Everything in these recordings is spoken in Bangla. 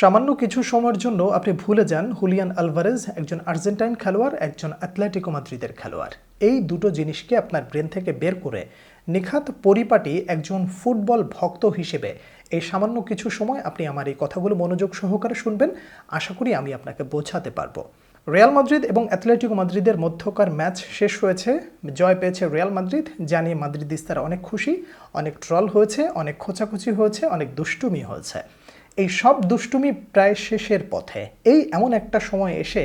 সামান্য কিছু সময়ের জন্য আপনি ভুলে যান হুলিয়ান আলভারেজ, একজন আর্জেন্টাইন খেলোয়াড়, একজন অ্যাথলেটিকো মাদ্রিদের খেলোয়াড়। এই দুটো জিনিসকে আপনার ব্রেন থেকে বের করে নিখাত পরিপাটি একজন ফুটবল ভক্ত হিসেবে এই সামান্য কিছু সময় আপনি আমার এই কথাগুলো মনোযোগ সহকারে শুনবেন। আশা করি আমি আপনাকে বোঝাতে পারব। রিয়াল মাদ্রিদ এবং অ্যাথলেটিকো মাদ্রিদের মধ্যকার ম্যাচ শেষ হয়েছে। জয় পেয়েছে রিয়াল মাদ্রিদ জানিয়ে মাদ্রিদিস্তারা অনেক খুশি, অনেক ট্রল হয়েছে, অনেক খোঁচাখুচি হয়েছে, অনেক দুষ্টুমি হয়েছে। এই সব দুষ্টুমি প্রায় শেষের পথে। এই এমন একটা সময় এসে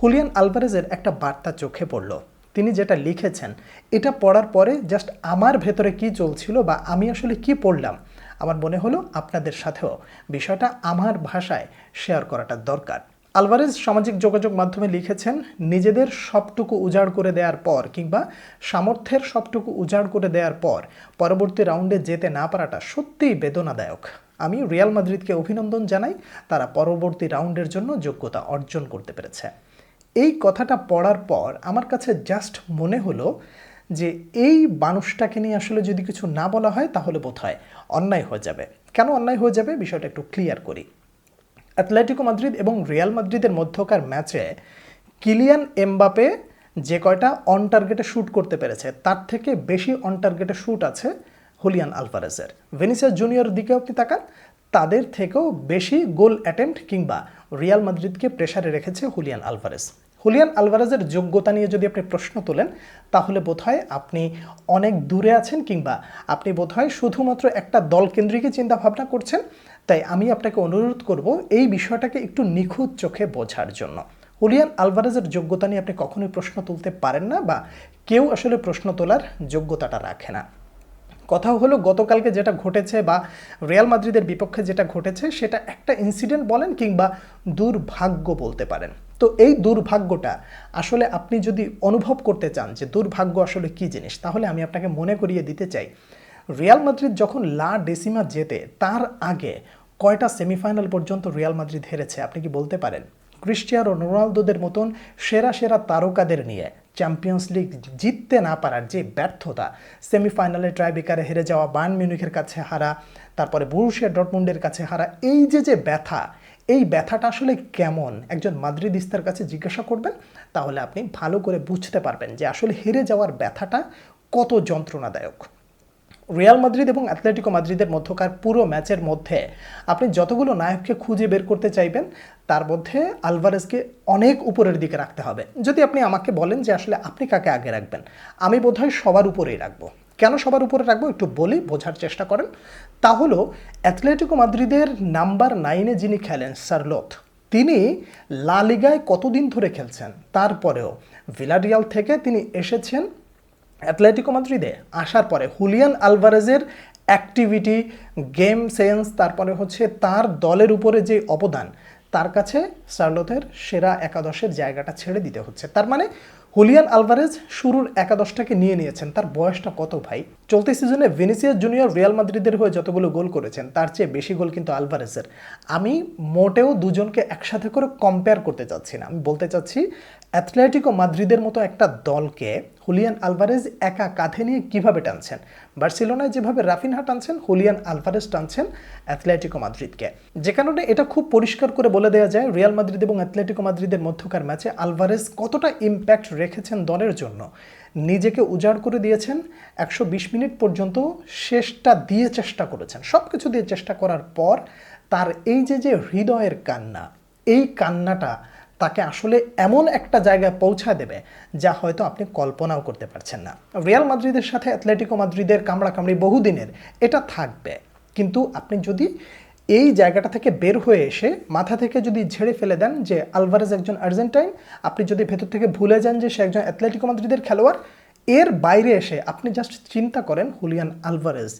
হুলিয়ান আলভারেজের একটা বার্তা চোখে পড়ল। তিনি যেটা লিখেছেন, এটা পড়ার পরে জাস্ট আমার ভেতরে কি চলছিল বা আমি আসলে কি পড়লাম, আমার মনে হলো আপনাদের সাথেও বিষয়টা আমার ভাষায় শেয়ার করাটা দরকার। আলভারেজ সামাজিক যোগাযোগ মাধ্যমে লিখেছেন, নিজেদের সবটুকু উজাড় করে দেওয়ার পর কিংবা সামর্থ্যের সবটুকু উজাড় করে দেওয়ার পর পরবর্তী রাউন্ডে যেতে না পারাটা সত্যিই বেদনাদায়ক। আমি রিয়াল মাদ্রিদকে অভিনন্দন জানাই, তারা পরবর্তী রাউন্ডের জন্য যোগ্যতা অর্জন করতে পেরেছে। এই কথাটা পড়ার পর আমার কাছে জাস্ট মনে হলো যে এই মানুষটাকে নিয়ে আসলে যদি কিছু না বলা হয়, তাহলে বোধ হয় অন্যায় হয়ে যাবে। কেন অন্যায় হয়ে যাবে? বিষয়টা একটু ক্লিয়ার করি। অ্যাথলেটিকো মাদ্রিদ এবং রিয়াল মাদ্রিদের মধ্যকার ম্যাচে কিলিয়ান এমবাপে যে কয়টা অন টার্গেটে শ্যুট করতে পেরেছে, তার থেকে বেশি অন টার্গেটে শ্যুট আছে হুলিয়ান আলভারেজের। ভেনিসিয়াস জুনিয়র দিকে আপনি তাকান, তাদের থেকেও বেশি গোল অ্যাটেম্প্ট কিংবা রিয়াল মাদ্রিদকে প্রেসারে রেখেছে হুলিয়ান আলভারেজ। হুলিয়ান আলভারেজের যোগ্যতা নিয়ে যদি আপনি প্রশ্ন তোলেন, তাহলে বোধহয় আপনি অনেক দূরে আছেন কিংবা আপনি বোধহয় শুধুমাত্র একটা দল কেন্দ্রিকই চিন্তা ভাবনা করছেন। তাই আমি আপনাকে অনুরোধ করব, এই বিষয়টাকে একটু নিখুঁত চোখে বোঝার জন্য। হুলিয়ান আলভারেজের যোগ্যতা নিয়ে আপনি কখনোই প্রশ্ন তুলতে পারেন না বা কেউ আসলে প্রশ্ন তোলার যোগ্যতাটা রাখে না। কথা হলো, গতকালকে যেটা ঘটেছে বা রিয়াল মাদ্রিদের বিপক্ষে যেটা ঘটেছে, সেটা একটা ইনসিডেন্ট বলেন কিংবা দুর্ভাগ্য বলতে পারেন। তো এই দুর্ভাগ্যটা আসলে আপনি যদি অনুভব করতে চান যে দুর্ভাগ্য আসলে কি জিনিস, তাহলে আমি আপনাকে মনে করিয়ে দিতে চাই। রিয়াল মাদ্রিদ যখন লা ডেসিমা জেতে, তার আগে কয়টা সেমিফাইনাল পর্যন্ত রিয়াল মাদ্রিদ হেরেছে, আপনি কি বলতে পারেন? ক্রিস্টিয়ানো রোনালদোদের মতন সেরা সেরা তারকাদের নিয়ে চ্যাম্পিয়ন্স লিগ জিততে না পারার যে ব্যর্থতা সেমিফাইনালে ট্রাইবেকারে হেরে যাওয়া বায়ান মিউনিখের কাছে হারা, তারপরে বুরুশিয়া ডটমুন্ডের কাছে হারা, এই যে যে ব্যথা, এই ব্যথাটা আসলে কেমন? একজন মাদ্রিদিস্তার কাছে জিজ্ঞাসা করবেন, তাহলে আপনি ভালো করে বুঝতে পারবেন যে আসলে হেরে যাওয়ার ব্যথাটা কত যন্ত্রণাদায়ক। রিয়াল মাদ্রিদ এবং অ্যাথলেটিকো মাদ্রিদের মধ্যকার পুরো ম্যাচের মধ্যে আপনি যতগুলো নায়ককে খুঁজে বের করতে চাইবেন, তার মধ্যে আলভারেজকে অনেক উপরের দিকে রাখতে হবে। যদি আপনি আমাকে বলেন যে আসলে আপনি কাকে আগে রাখবেন, আমি বোধহয় সবার উপরেই রাখব। কেন সবার উপরে রাখব একটু বলি, বোঝার চেষ্টা করেন। তা হলো অ্যাথলেটিকো মাদ্রিদের নাম্বার নাইনে যিনি খেলেন সারলোথ তিনি লা লিগায় কতদিন ধরে খেলছেন? তারপরেও ভিলারিয়াল থেকে তিনি এসেছেন অ্যাথলেটিকো মাদ্রিদে আসার পরে হুলিয়ান আলভারেজের অ্যাক্টিভিটি গেম সেন্স তারপরে হচ্ছে তার দলের উপরে যে অবদান, তার কাছে সার্লোথের সেরা একাদশের জায়গাটা ছেড়ে দিতে হচ্ছে। তার মানে হুলিয়ান আলভারেজ শুরুর একাদশটাকে নিয়ে নিয়েছেন। তার বয়সটা কত ভাই? চলতি সিজনে ভেনিসিয়াস জুনিয়র রিয়াল মাদ্রিদের হয়ে যতগুলো গোল করেছেন, তার চেয়ে বেশি গোল কিন্তু আলভারেজের আমি মোটেও দুজনকে একসাথে করে কম্পেয়ার করতে চাচ্ছি না। আমি বলতে চাচ্ছি অ্যাথলেটিকো মাদ্রিদের মতো একটা দলকে হুলিয়ান আলভারেজ একা কাঁধে নিয়ে কীভাবে টানছেন? বার্সেলোনায় যেভাবে রাফিনহা টানছেন, হুলিয়ান আলভারেজ টানছেন অ্যাথলেটিকো মাদ্রিদকে। যে কারণে এটা খুব পরিষ্কার করে বলে দেওয়া যায়, রিয়াল মাদ্রিদ এবং অ্যাথলেটিকো মাদ্রিদের মধ্যকার ম্যাচে আলভারেজ কতটা ইম্প্যাক্ট রেখেছেন দলের জন্য? নিজেকে উজাড় করে দিয়েছেন, একশো বিশ মিনিট পর্যন্ত শেষটা দিয়ে চেষ্টা করেছেন। সব কিছু দিয়ে চেষ্টা করার পর তার এই যে যে হৃদয়ের কান্না, এই কান্নাটা তাকে আসলে এমন একটা জায়গায় পৌঁছা দেবে যা হয়তো আপনি কল্পনাও করতে পারছেন না। রিয়াল মাদ্রিদের সাথে অ্যাথলেটিকো মাদ্রিদের কামড়াকামড়ি বহুদিনের, এটা থাকবে। কিন্তু আপনি যদি এই জায়গাটা থেকে বের হয়ে এসে মাথা থেকে যদি ঝেড়ে ফেলে দেন যে আলভারেজ একজন আর্জেন্টাইন, আপনি যদি ভেতর থেকে ভুলে যান যে সে একজন অ্যাথলেটিকো মাদ্রিদের খেলোয়াড়, এর বাইরে এসে আপনি জাস্ট চিন্তা করেন হুলিয়ান আলভারেজ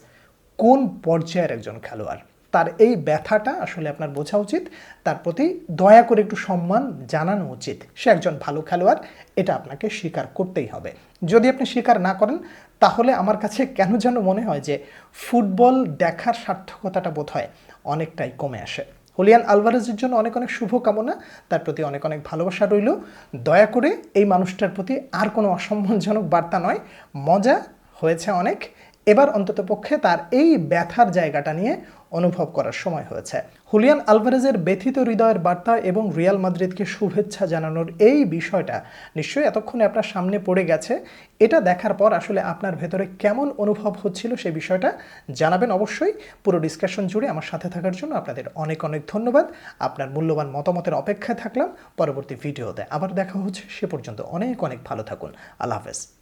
কোন পর্যায়ের একজন খেলোয়াড়। তার এই ব্যথাটা আসলে আপনার বোঝা উচিত। তার প্রতি দয়া করে একটু সম্মান জানানো উচিত। সে একজন ভালো খেলোয়াড়, এটা আপনাকে স্বীকার করতেই হবে। যদি আপনি স্বীকার না করেন, তাহলে আমার কাছে কেন যেন মনে হয় যে ফুটবল দেখার সার্থকতাটা বোধ হয় অনেকটাই কমে আসে। হুলিয়ান আলভারেজের জন্য অনেক অনেক শুভকামনা। তার প্রতি অনেক অনেক ভালোবাসা রইল। দয়া করে এই মানুষটার প্রতি আর কোনো অসম্মানজনক বার্তা নয়। মজা হয়েছে অনেক। এবার অন্ততপক্ষে তার এই ব্যথার জায়গাটা নিয়ে অনুভব করার সময় হয়েছে। হুলিয়ান আলভারেজের ব্যথিত হৃদয়ের বার্তা এবং রিয়াল মাদ্রিদকে শুভেচ্ছা জানানোর এই বিষয়টা নিশ্চয়ই এতক্ষণে আপনার সামনে পড়ে গেছে। এটা দেখার পর আসলে আপনার ভেতরে কেমন অনুভব হচ্ছিল সেই বিষয়টা জানাবেন অবশ্যই। পুরো ডিসকাশন জুড়ে আমার সাথে থাকার জন্য আপনাদের অনেক অনেক ধন্যবাদ। আপনার মূল্যবান মতামতের অপেক্ষায় থাকলাম। পরবর্তী ভিডিওতে আবার দেখা হচ্ছে। সে পর্যন্ত অনেক অনেক ভালো থাকুন। আল্লাহ হাফেজ।